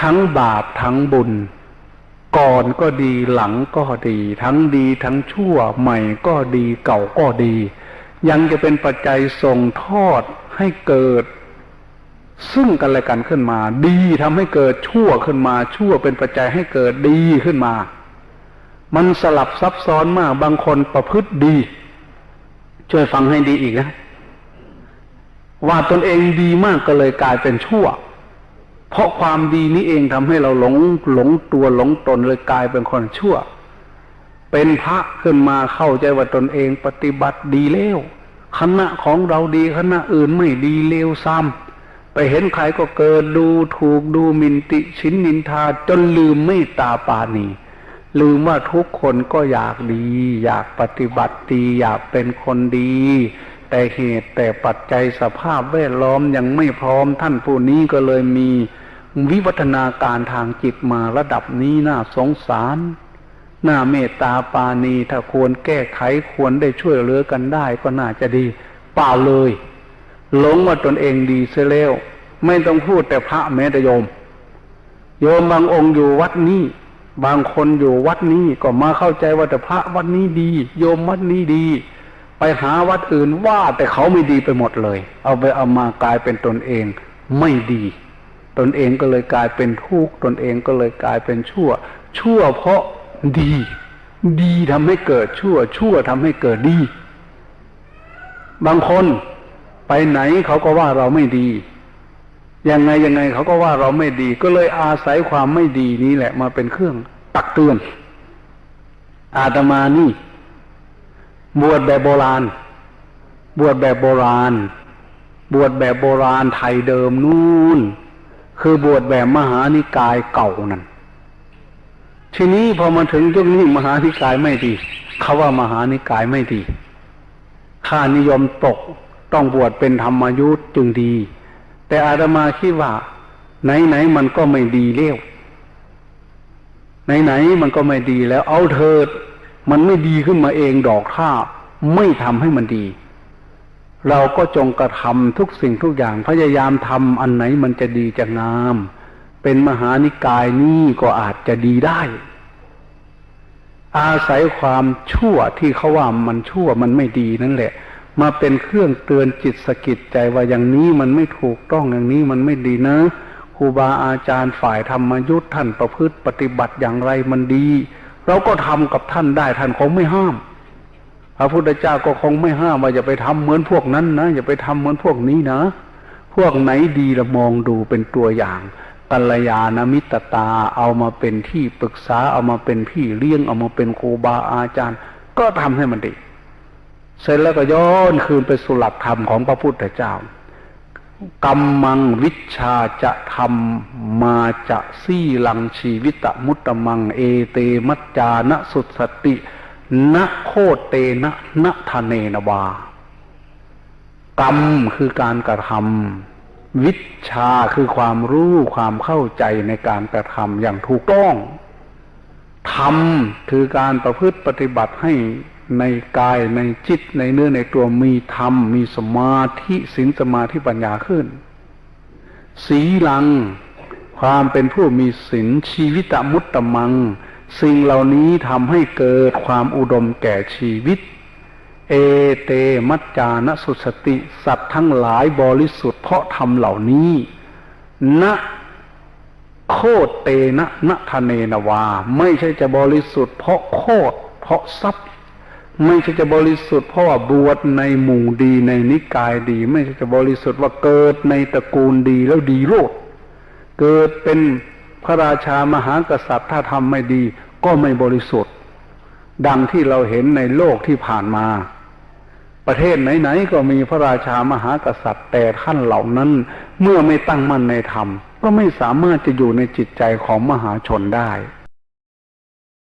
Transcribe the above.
ทั้งบาปทั้งบุญ ก่อนก็ดีหลังก็ดี ทั้งดีทั้งชั่วใหม่ก็ดีเก่าก็ดี ยังจะเป็นปัจจัยส่งทอดให้เกิด ซึ่งกันและกันขึ้นมา ดีทำให้เกิดชั่วขึ้นมา ชั่วเป็นปัจจัยให้เกิดดีขึ้นมา มันสลับซับซ้อนมากบางคนประพฤติดี ช่วยฟังให้ดีอีกนะว่าตนเองดีมากก็เลยกลายเป็นชั่ว เพราะความดีนี้เองทำให้เราหลงหลงตัวหลงตนเลยกลายเป็นคนชั่ว เป็นพระขึ้นมาเข้าใจว่าตนเองปฏิบัติดีแล้วคณะของเราดีคณะอื่นไม่ดีเลวซ้ำไปเห็นใครก็เกิดดูถูกดูมินติชินนินทาจนลืมไม่ตาปานีลืมว่าทุกคนก็อยากดี อยากปฏิบัติดีอยากเป็นคนดี แต่เหตุแต่ปัจจัยสภาพแวดล้อมยังไม่พร้อมท่านผู้นี้ก็เลยมีวิวัฒนาการทางจิตมาระดับนี้น่าสงสารน่าเมตตาปาณีถ้าควรแก้ไขควรได้ช่วยเหลือกันได้ก็น่าจะดี เปล่าเลยหลงว่าตนเองดีเสียแล้ว ไม่ต้องพูดแต่พระแม้แต่โยม โยมบางองค์อยู่วัดนี้ บางคนอยู่วัดนี้ก็มาเข้าใจว่าแต่พระวัดนี้ดี โยมวัดนี้ดี ไปหาวัดอื่นว่าแต่เขาไม่ดีไปหมดเลย เอาไปเอามากลายเป็นตนเองไม่ดี ตนเองก็เลยกลายเป็นทุกข์ตนเองก็เลยกลายเป็นชั่ว ชั่วเพราะดี ดีทำให้เกิดชั่ว ชั่วทำให้เกิดดี บางคนไปไหนเขาก็ว่าเราไม่ดียังไงยังไงเขาก็ว่าเราไม่ดี ก็เลยอาศัยความไม่ดีนี้แหละมาเป็นเครื่องตักเตือน อาตมานี่ บวชแบบโบราณ บวชแบบโบราณ บวชแบบโบราณไทยเดิมนู่น คือบวชแบบมหานิกายเก่านั่น ทีนี้พอมาถึงยุคนี้มหานิกายไม่ดี เขาว่ามหานิกายไม่ดี ค่านิยมตกต้องบวชเป็นธรรมยุทธจึงดี แต่อาตมาคิดว่า ไหนๆมันก็ไม่ดีเลี้ยวไหนๆมันก็ไม่ดีแล้วเอาเถิด มันไม่ดีขึ้นมาเองดอกถ้าไม่ทำให้มันดี เราก็จงกระทำทุกสิ่งทุกอย่างพยายามทำอันไหนมันจะดีจะงาม เป็นมหานิกายนี่ก็อาจจะดีได้ อาศัยความชั่วที่เขาว่ามันชั่วมันไม่ดีนั่นแหละ มาเป็นเครื่องเตือนจิตสกิดใจว่าอย่างนี้มันไม่ถูกต้องอย่างนี้มันไม่ดีนะครูบาอาจารย์ฝ่ายธรรมยุทธ์ท่านประพฤติปฏิบัติอย่างไรมันดี เราก็ทำกับท่านได้ท่านคงไม่ห้าม พระพุทธเจ้าก็คงไม่ห้ามว่าอย่าไปทำเหมือนพวกนั้นนะอย่าไปทำเหมือนพวกนี้นะ พวกไหนดีเรามองดูเป็นตัวอย่างกัลยาณมิตรตาเอามาเป็นที่ปรึกษาเอามาเป็นพี่เลี้ยงเอามาเป็นครูบาอาจารย์ ก็ทำให้มันดี เสร็จแล้วก็ย้อนคืนไปสู่หลักธรรมของพระพุทธเจ้า กรรมังวิชาจะทำมาจะซี่ลังชีวิตมุตตมัง เอเตมัจจานะสุสตินะโคเตนะนะทะเนนวากรรมคือการกระทำวิชาคือความรู้ความเข้าใจในการกระทำอย่างถูกต้องธรรมคือการประพฤติปฏิบัติให้ ในกายในจิตในเนื้อในตัวมีธรรม มีสมาธิสินสมาธิปัญญาขึ้น สีลัง ความเป็นผู้มีศีลชีวิตมุตตมัง สิ่งเหล่านี้ทำให้เกิดความอุดมแก่ชีวิต เอเตมัจจานสุสติ สัตว์ทั้งหลายบริสุทธิ์เพราะทำเหล่านี้นะโคตเตนะนะทะเนนวา ไม่ใช่จะบริสุทธิ์เพราะโคตเพราะทรัพย์ ไม่ใช่จะบริสุทธิ์เพราะว่าบวชในหมู่ดีในนิกายดี ไม่ใช่จะบริสุทธิ์ว่าเกิดในตระกูลดีแล้วดีโลดเกิดเป็นพระราชามหากษัตริย์ถ้าทำไม่ดี ก็ไม่บริสุทธิ์ ดังที่เราเห็นในโลกที่ผ่านมา ประเทศไหนๆก็มีพระราชามหากษัตริย์แต่ท่านเหล่านั้น เมื่อไม่ตั้งมั่นในธรรม ก็ไม่สามารถจะอยู่ในจิตใจของมหาชนได้